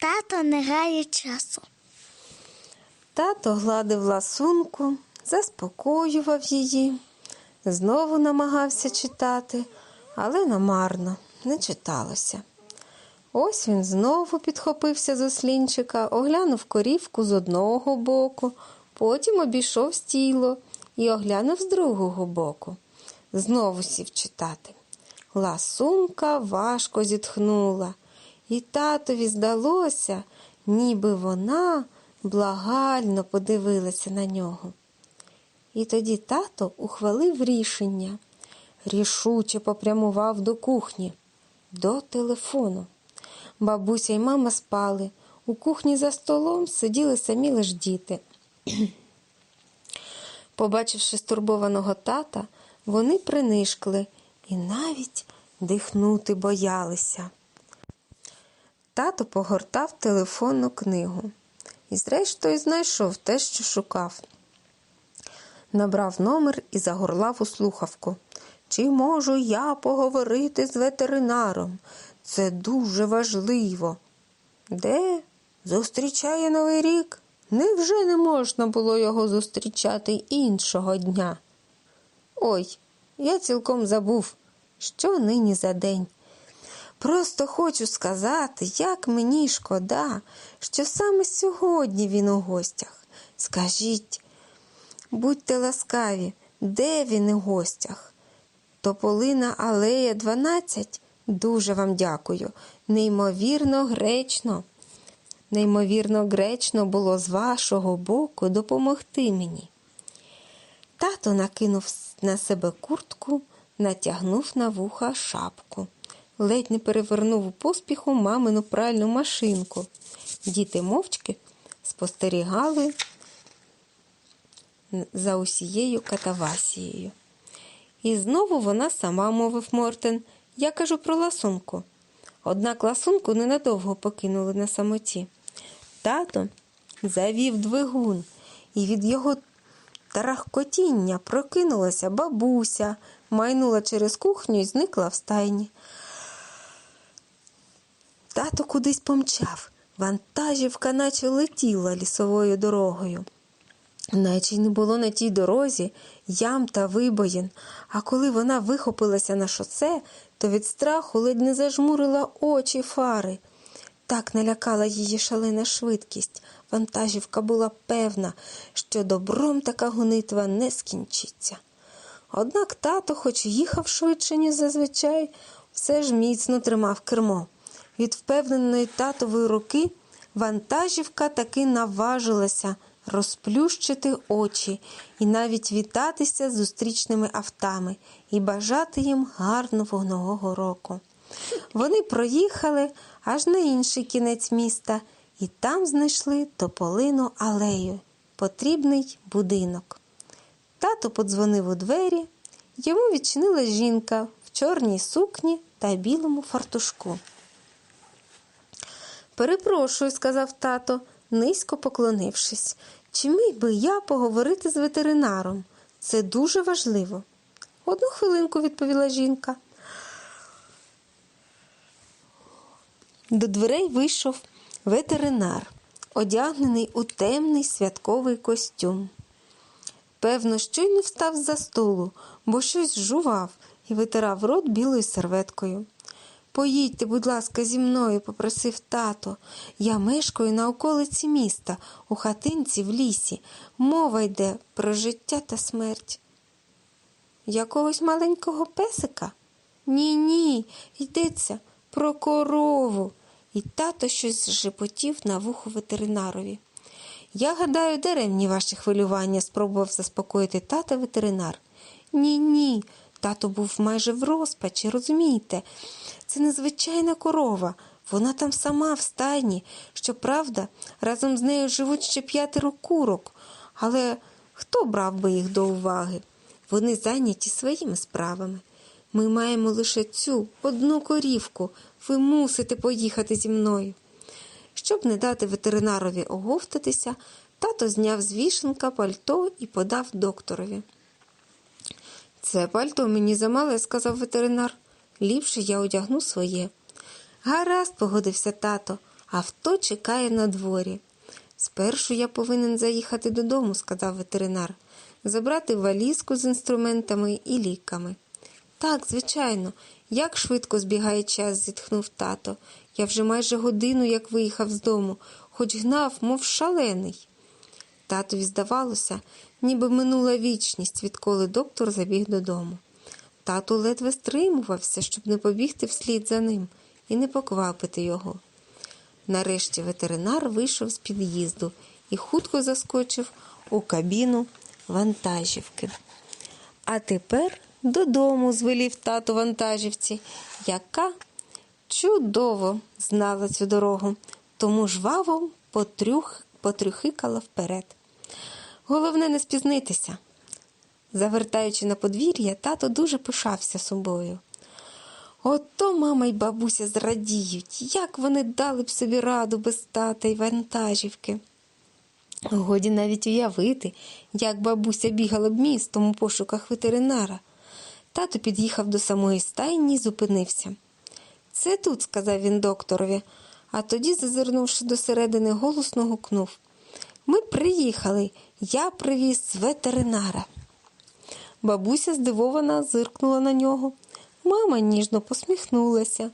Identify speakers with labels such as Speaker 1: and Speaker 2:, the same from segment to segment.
Speaker 1: Тато не гає часу.
Speaker 2: Тато гладив ласунку, заспокоював її, знову намагався читати, але намарно не читалося. Ось він знову підхопився з ослінчика, оглянув корівку з одного боку, потім обійшов стіло і оглянув з другого боку. Знову сів читати. Ласунка важко зітхнула, і татові здалося, ніби вона благально подивилася на нього. І тоді тато ухвалив рішення, рішуче попрямував до кухні, до телефону. Бабуся й мама спали. У кухні за столом сиділи самі лиш діти. Побачивши стурбованого тата, вони принишкли і навіть дихнути боялися. Тато погортав телефонну книгу і, зрештою, знайшов те, що шукав. Набрав номер і загорлав у слухавку. Чи можу я поговорити з ветеринаром? Це дуже важливо. Де? Зустрічає Новий рік? Невже не можна було його зустрічати іншого дня? Ой, я цілком забув, що нині за день. Просто хочу сказати, як мені шкода, що саме сьогодні він у гостях. Скажіть, будьте ласкаві, де він у гостях? Тополина алея 12? Дуже вам дякую. Неймовірно гречно. Неймовірно гречно було з вашого боку допомогти мені. Тато накинув на себе куртку, натягнув на вуха шапку, ледь не перевернув у поспіху мамину пральну машинку. Діти мовчки спостерігали за усією катавасією. І знову вона сама мовив Мортен. Я кажу про ласунку. Однак ласунку ненадовго покинули на самоті. Тато завів двигун, і від його тарахкотіння прокинулася бабуся, майнула через кухню і зникла в стайні. Тато кудись помчав. Вантажівка наче летіла лісовою дорогою. Наче й не було на тій дорозі ям та вибоїн, а коли вона вихопилася на шосе, то від страху ледь не зажмурила очі фари. Так налякала її шалена швидкість. Вантажівка була певна, що добром така гонитва не скінчиться. Однак тато, хоч їхав швидше, ніж зазвичай, все ж міцно тримав кермо. Від впевненої татової руки вантажівка таки наважилася розплющити очі і навіть вітатися з зустрічними автами і бажати їм гарного нового року. Вони проїхали аж на інший кінець міста і там знайшли тополину алею, потрібний будинок. Тато подзвонив у двері, йому відчинила жінка в чорній сукні та білому фартушку. Перепрошую, сказав тато, низько поклонившись. Чи міг би я поговорити з ветеринаром? Це дуже важливо. Одну хвилинку, відповіла жінка. До дверей вийшов ветеринар, одягнений у темний святковий костюм. Певно, щойно встав за столу, бо щось жував і витирав рот білою серветкою. Поїдьте, будь ласка, зі мною, попросив тато. Я мешкаю на околиці міста, у хатинці в лісі. Мова йде про життя та смерть. Якогось маленького песика? Ні, ні, йдеться про корову. І тато щось зшепотів на вухо ветеринарові. Я гадаю, даремні ваші хвилювання, спробував заспокоїти тата ветеринар. Ні, ні. Тато був майже в розпачі, розумієте? Це незвичайна корова. Вона там сама в стайні. Щоправда, разом з нею живуть ще п'ятеро курок. Але хто брав би їх до уваги? Вони зайняті своїми справами. Ми маємо лише цю одну корівку. Ви мусите поїхати зі мною. Щоб не дати ветеринарові оговтатися, тато зняв з вішенка пальто і подав докторові. Це пальто мені замале, сказав ветеринар. Ліпше я одягну своє. Гаразд, погодився тато, Авто чекає на дворі. Спершу я повинен заїхати додому, сказав ветеринар, забрати валізку з інструментами і ліками. Так, звичайно, як швидко збігає час, зітхнув тато. Я вже майже годину як виїхав з дому, хоч гнав, мов шалений. Татові здавалося, ніби минула вічність, відколи доктор забіг додому. Тато ледве стримувався, щоб не побігти вслід за ним і не поквапити його. Нарешті ветеринар вийшов з під'їзду і хутко заскочив у кабіну вантажівки. А тепер додому звелів тато вантажівці, яка чудово знала цю дорогу, тому жваво потрюх, потрюхикала вперед. Головне не спізнитися. Завертаючи на подвір'я, тато дуже пишався собою. Ото мама й бабуся зрадіють, як вони дали б собі раду без тата й вантажівки. Годі навіть уявити, як бабуся бігала б містом у пошуках ветеринара. Тато під'їхав до самої стайні і зупинився. Це тут, сказав він докторові, а тоді, зазирнувши до середини, голосно гукнув. Ми приїхали, я привіз ветеринара. Бабуся здивована зиркнула на нього. Мама ніжно посміхнулася.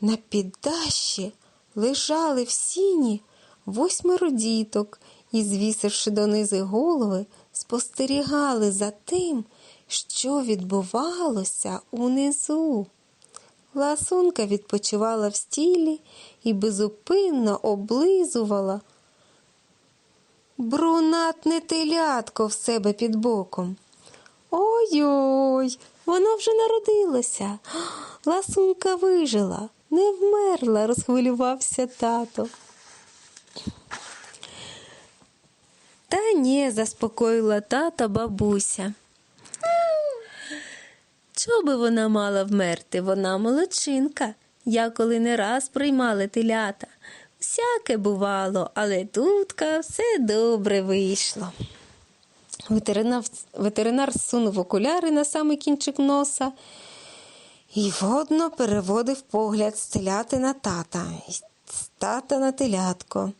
Speaker 2: На піддащі лежали в сіні восьмеро діток і, звісивши донизу голови, спостерігали за тим, що відбувалося унизу. Ласунка відпочивала в стілі і безупинно облизувала брунатне телятко в себе під боком. Ой-ой, воно вже народилося. Ласунка вижила, не вмерла, розхвилювався тато. Та ні, заспокоїла тата бабуся. Чого би вона мала вмерти? Вона молодчинка. Я коли не раз приймала телята. Всяке бувало, але тутка все добре вийшло. Ветеринар, ветеринар сунув окуляри на самий кінчик носа і водно переводив погляд з теляти на тата, з тата на телятко.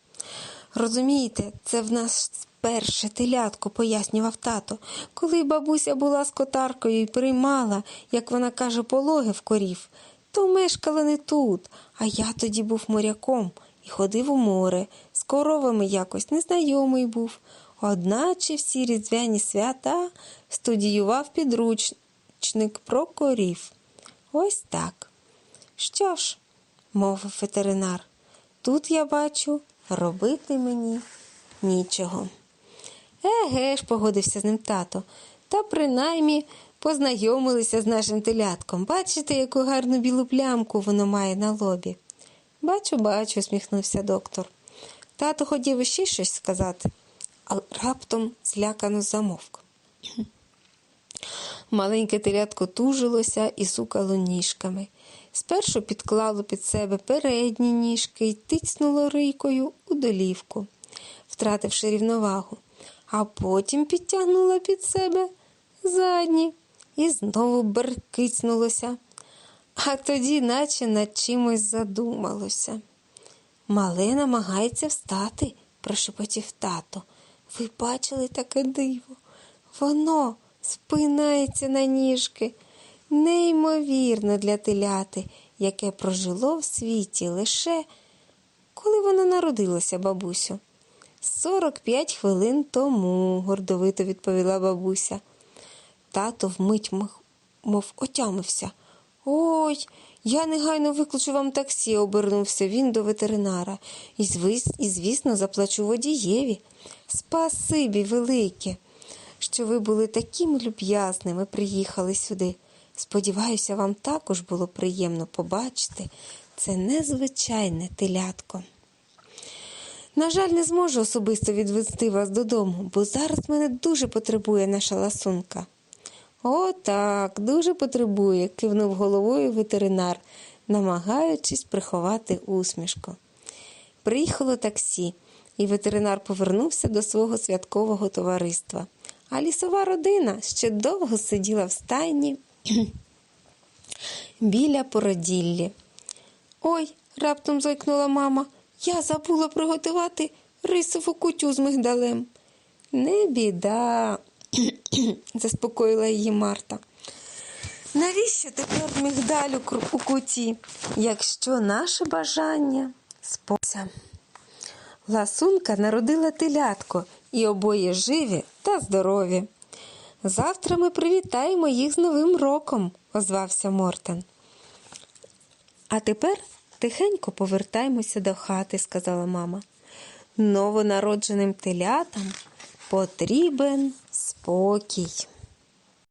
Speaker 2: Розумієте, це в нас перше телятко, пояснював тато, коли бабуся була скотаркою і приймала, як вона каже, пологи в корів, то мешкала не тут, а я тоді був моряком і ходив у море, з коровами якось незнайомий був. Одначе всі різдвяні свята студіював підручник про корів. Ось так. Що ж, мовив ветеринар, тут я бачу, робити мені нічого. Еге ж, погодився з ним тато, та принаймні познайомилися з нашим телятком. Бачите, яку гарну білу плямку воно має на лобі. Бачу, бачу, усміхнувся доктор. Тато хотів іще щось сказати, але раптом злякано замовк. Маленьке телятко тужилося і сукало ніжками. Спершу підклало під себе передні ніжки і тицнуло рийкою у долівку, втративши рівновагу, а потім підтягнуло під себе задні і знову беркицнулося, а тоді, наче над чимось задумалося. Мале намагається встати, прошепотів тато. Ви бачили таке диво? Воно спинається на ніжки. Неймовірно для теляти, яке прожило в світі лише коли воно народилося, бабусю. Сорок п'ять хвилин тому, гордовито відповіла бабуся. Тато вмить мов, мов отямився. Ой, я негайно викличу вам таксі, обернувся він до ветеринара. І, звіс, і звісно, заплачу водієві. Спасибі велике, що ви були такими люб'язними, приїхали сюди. Сподіваюся, вам також було приємно побачити це незвичайне телятко. На жаль, не зможу особисто відвести вас додому, бо зараз мене дуже потребує наша ласунка. О, так, дуже потребує, кивнув головою ветеринар, намагаючись приховати усмішку. Приїхало таксі, і ветеринар повернувся до свого святкового товариства. А лісова родина ще довго сиділа в стайні біля породіллі. Ой, раптом зойкнула мама. Я забула приготувати рисову кутю з мигдалем. Не біда, заспокоїла її Марта. Навіщо тепер мигдаль у куті, якщо наше бажання спося? Ласунка народила телятко, і обоє живі та здорові. Завтра ми привітаємо їх з Новим роком, озвався Мортен. А тепер тихенько повертаймося до хати, сказала мама. Новонародженим телятам потрібен спокій.